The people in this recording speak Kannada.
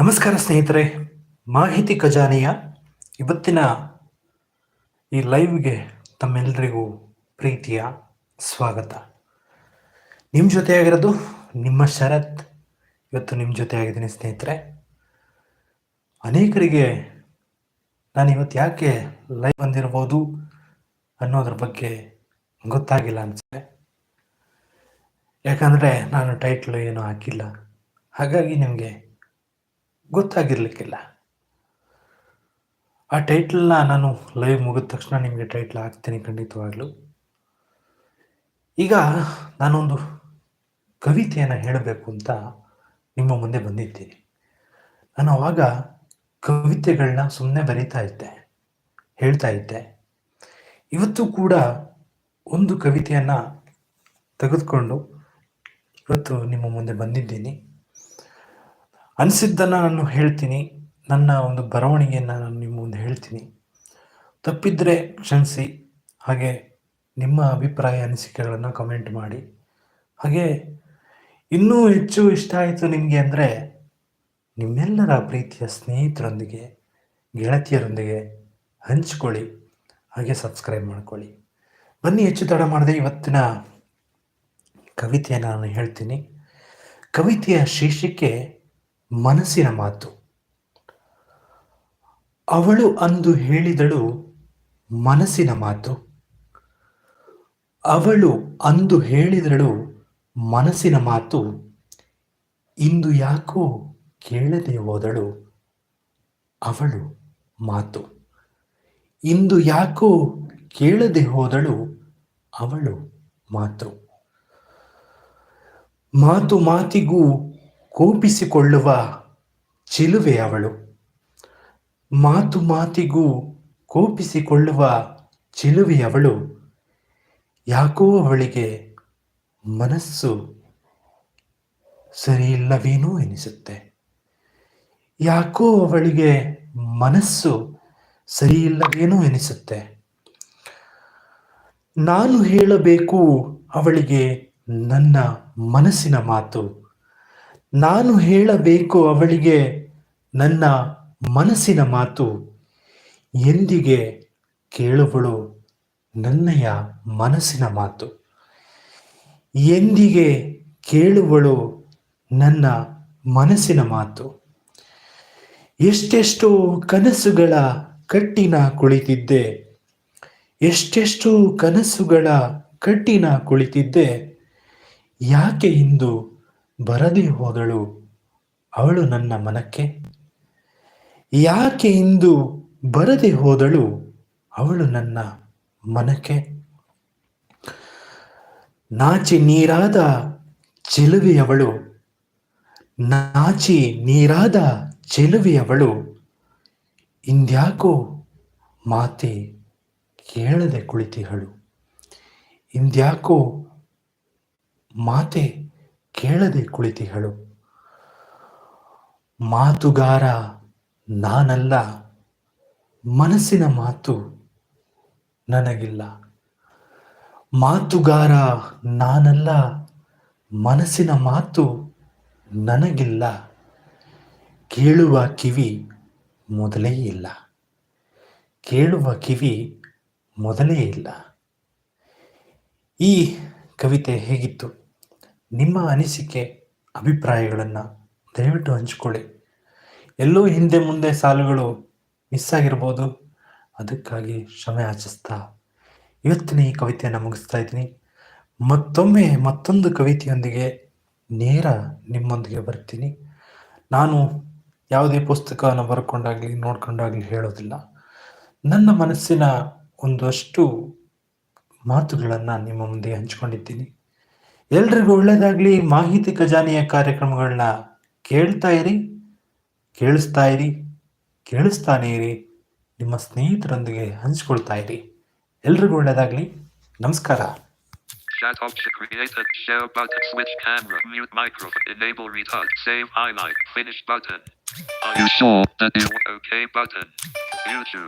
ನಮಸ್ಕಾರ ಸ್ನೇಹಿತರೆ, ಮಾಹಿತಿ ಖಜಾನೆಯ ಇವತ್ತಿನ ಈ ಲೈವ್ಗೆ ತಮ್ಮೆಲ್ಲರಿಗೂ ಪ್ರೀತಿಯ ಸ್ವಾಗತ. ನಿಮ್ಮ ಜೊತೆಯಾಗಿರೋದು ನಿಮ್ಮ ಶರತ್. ಇವತ್ತು ನಿಮ್ಮ ಜೊತೆ ಆಗಿದ್ದೀನಿ ಸ್ನೇಹಿತರೆ. ಅನೇಕರಿಗೆ ನಾನು ಇವತ್ತು ಯಾಕೆ ಲೈವ್ ಬಂದಿರ್ಬೋದು ಅನ್ನೋದ್ರ ಬಗ್ಗೆ ಗೊತ್ತಾಗಿಲ್ಲ ಅನಿಸುತ್ತೆ. ಯಾಕಂದರೆ ನಾನು ಟೈಟ್ಲು ಏನೂ ಹಾಕಿಲ್ಲ. ಹಾಗಾಗಿ ನಿಮಗೆ ಗೊತ್ತಾಗಿರ್ಲಿಕ್ಕಿಲ್ಲ. ಆ ಟೈಟ್ಲನ್ನ ನಾನು ಲೈವ್ ಮುಗಿದ ತಕ್ಷಣ ನಿಮಗೆ ಟೈಟ್ಲ್ ಹಾಕ್ತೀನಿ ಖಂಡಿತವಾಗ್ಲೂ. ಈಗ ನಾನೊಂದು ಕವಿತೆಯನ್ನು ಹೇಳಬೇಕು ಅಂತ ನಿಮ್ಮ ಮುಂದೆ ಬಂದಿದ್ದೀನಿ. ನಾನು ಆವಾಗ ಕವಿತೆಗಳನ್ನ ಸುಮ್ಮನೆ ಬರೀತಾ ಇದ್ದೆ, ಹೇಳ್ತಾ ಇದ್ದೆ. ಇವತ್ತು ಕೂಡ ಒಂದು ಕವಿತೆಯನ್ನು ತೆಗೆದುಕೊಂಡು ಇವತ್ತು ನಿಮ್ಮ ಮುಂದೆ ಬಂದಿದ್ದೀನಿ. ಅನಿಸಿದ್ದನ್ನು ನಾನು ಹೇಳ್ತೀನಿ. ನನ್ನ ಒಂದು ಬರವಣಿಗೆಯನ್ನು ನಾನು ನಿಮ್ಮ ಮುಂದೆ ಹೇಳ್ತೀನಿ. ತಪ್ಪಿದ್ರೆ ಕ್ಷಮಿಸಿ. ಹಾಗೆ ನಿಮ್ಮ ಅಭಿಪ್ರಾಯ ಅನಿಸಿಕೆಗಳನ್ನು ಕಮೆಂಟ್ ಮಾಡಿ. ಹಾಗೆ ಇನ್ನೂ ಹೆಚ್ಚು ಇಷ್ಟ ಆಯಿತು ನಿಮಗೆ ಅಂದರೆ ನಿಮ್ಮೆಲ್ಲರ ಪ್ರೀತಿಯ ಸ್ನೇಹಿತರೊಂದಿಗೆ, ಗೆಳತಿಯರೊಂದಿಗೆ ಹಂಚ್ಕೊಳ್ಳಿ. ಹಾಗೆ ಸಬ್ಸ್ಕ್ರೈಬ್ ಮಾಡ್ಕೊಳ್ಳಿ. ಬನ್ನಿ, ಹೆಚ್ಚು ತಡ ಮಾಡದೆ ಇವತ್ತಿನ ಕವಿತೆಯನ್ನು ನಾನು ಹೇಳ್ತೀನಿ. ಕವಿತೆಯ ಶೀರ್ಷಿಕೆ ಮನಸ್ಸಿನ ಮಾತು. ಅವಳು ಅಂದು ಹೇಳಿದಳು ಮನಸ್ಸಿನ ಮಾತು. ಅವಳು ಅಂದು ಹೇಳಿದಳು ಮನಸ್ಸಿನ ಮಾತು. ಇಂದು ಯಾಕೋ ಕೇಳದೆ ಹೋದಳು ಅವಳು ಮಾತು. ಇಂದು ಯಾಕೋ ಕೇಳದೆ ಹೋದಳು ಅವಳು ಮಾತು. ಮಾತು ಮಾತಿಗೂ ಕೋಪಿಸಿಕೊಳ್ಳುವ ಚಿಲುವೆ ಅವಳು. ಮಾತು ಮಾತಿಗೂ ಕೋಪಿಸಿಕೊಳ್ಳುವ ಚಿಲುವೆಯವಳು ಯಾಕೋ ಅವಳಿಗೆ ಮನಸ್ಸು ಸರಿಯಿಲ್ಲವೇನೋ ಎನಿಸುತ್ತೆ. ಯಾಕೋ ಅವಳಿಗೆ ಮನಸ್ಸು ಸರಿಯಿಲ್ಲವೇನೋ ಎನಿಸುತ್ತೆ. ನಾನು ಹೇಳಬೇಕು ಅವಳಿಗೆ ನನ್ನ ಮನಸ್ಸಿನ ಮಾತು. ನಾನು ಹೇಳಬೇಕು ಅವಳಿಗೆ ನನ್ನ ಮನಸ್ಸಿನ ಮಾತು. ಎಂದಿಗೆ ಕೇಳುವಳು ನನ್ನಯ ಮನಸ್ಸಿನ ಮಾತು. ಎಂದಿಗೆ ಕೇಳುವಳು ನನ್ನ ಮನಸ್ಸಿನ ಮಾತು. ಎಷ್ಟೆಷ್ಟು ಕನಸುಗಳ ಕಟ್ಟಿನ ಕುಳಿತಿದ್ದೆ. ಎಷ್ಟೆಷ್ಟು ಕನಸುಗಳ ಕಟ್ಟಿನ ಕುಳಿತಿದ್ದೆ. ಯಾಕೆ ಇಂದು ಬರದೇ ಹೋದಳು ಅವಳು ನನ್ನ ಮನಕ್ಕೆ. ಯಾಕೆ ಇಂದು ಬರದೆ ಹೋದಳು ಅವಳು ನನ್ನ ಮನಕ್ಕೆ. ನಾಚಿ ನೀರಾದ ಚೆಲುವೆಯವಳು, ನಾಚಿ ನೀರಾದ ಚೆಲುವೆಯವಳು, ಇಂದ್ಯಾಕೋ ಮಾತೆ ಕೇಳದೆ ಕುಳಿತಿಹಳು. ಇಂದ್ಯಾಕೋ ಮಾತೆ ಕೇಳದೆ ಕುಳಿತಿಹಳು ಮಾತುಗಾರ ನಾನಲ್ಲ, ಮನಸ್ಸಿನ ಮಾತು ನನಗಿಲ್ಲ. ಮಾತುಗಾರ ನಾನಲ್ಲ, ಮನಸ್ಸಿನ ಮಾತು ನನಗಿಲ್ಲ. ಕೇಳುವ ಕಿವಿ ಮೊದಲೇ ಇಲ್ಲ. ಕೇಳುವ ಕಿವಿ ಮೊದಲೇ ಇಲ್ಲ. ಈ ಕವಿತೆ ಹೇಗಿತ್ತು? ನಿಮ್ಮ ಅನಿಸಿಕೆ, ಅಭಿಪ್ರಾಯಗಳನ್ನು ದಯವಿಟ್ಟು ಹಂಚಿಕೊಳ್ಳಿ. ಎಲ್ಲೋ ಹಿಂದೆ ಮುಂದೆ ಸಾಲುಗಳು ಮಿಸ್ ಆಗಿರ್ಬೋದು. ಅದಕ್ಕಾಗಿ ಕ್ಷಮೆ ಆಚಿಸ್ತಾ ಇವತ್ತಿನ ಈ ಕವಿತೆಯನ್ನು ಮುಗಿಸ್ತಾ ಇದ್ದೀನಿ. ಮತ್ತೊಮ್ಮೆ ಮತ್ತೊಂದು ಕವಿತೆಯೊಂದಿಗೆ ನೇರ ನಿಮ್ಮೊಂದಿಗೆ ಬರ್ತೀನಿ. ನಾನು ಯಾವುದೇ ಪುಸ್ತಕವನ್ನು ಬರ್ಕೊಂಡಾಗಲಿ, ನೋಡ್ಕೊಂಡಾಗಲಿ ಹೇಳೋದಿಲ್ಲ. ನನ್ನ ಮನಸ್ಸಿನ ಒಂದಷ್ಟು ಮಾತುಗಳನ್ನು ನಿಮ್ಮ ಮುಂದೆ ಹಂಚ್ಕೊಂಡಿದ್ದೀನಿ. ಎಲ್ರಿಗೂ ಒಳ್ಳೇದಾಗ್ಲಿ ಮಾಹಿತಿ ಖಜಾನೆಯ ಕಾರ್ಯಕ್ರಮಗಳನ್ನ ಕೇಳ್ತಾ ಇರಿ ಕೇಳಿಸ್ತಾ ಇರಿ ಕೇಳಿಸ್ತಾನೆ ಇರಿ ನಿಮ್ಮ ಸ್ನೇಹಿತರೊಂದಿಗೆ ಹಂಚ್ಕೊಳ್ತಾ ಇರಿ ಎಲ್ರಿಗೂ ಒಳ್ಳೇದಾಗ್ಲಿ ನಮಸ್ಕಾರ Chat option created. Share button. Switch camera. Mute microphone. Enable retouch. Save highlight. Finish button. Are you sure that is okay button? YouTube.